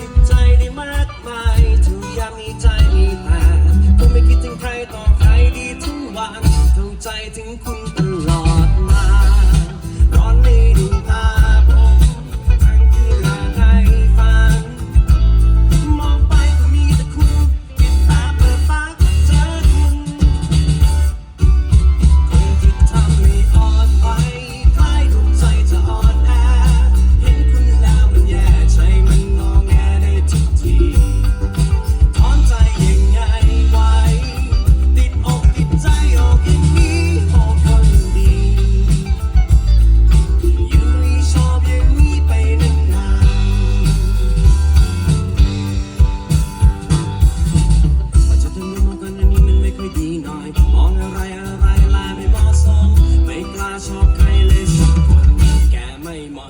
ติดใจได้มากมายทุกยางมีใจมีแต่คงไม่คิดถึงใครต่อใครดีทุกวันเข้าใจถึงคุณ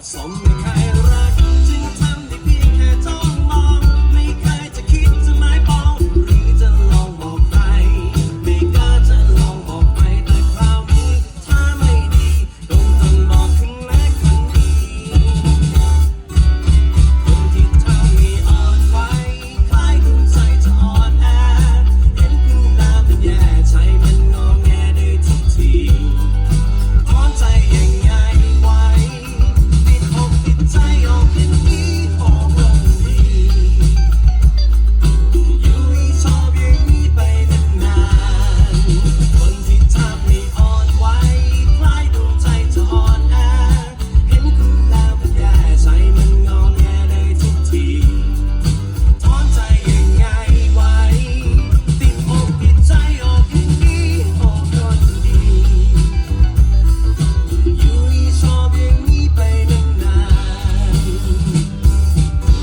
Sống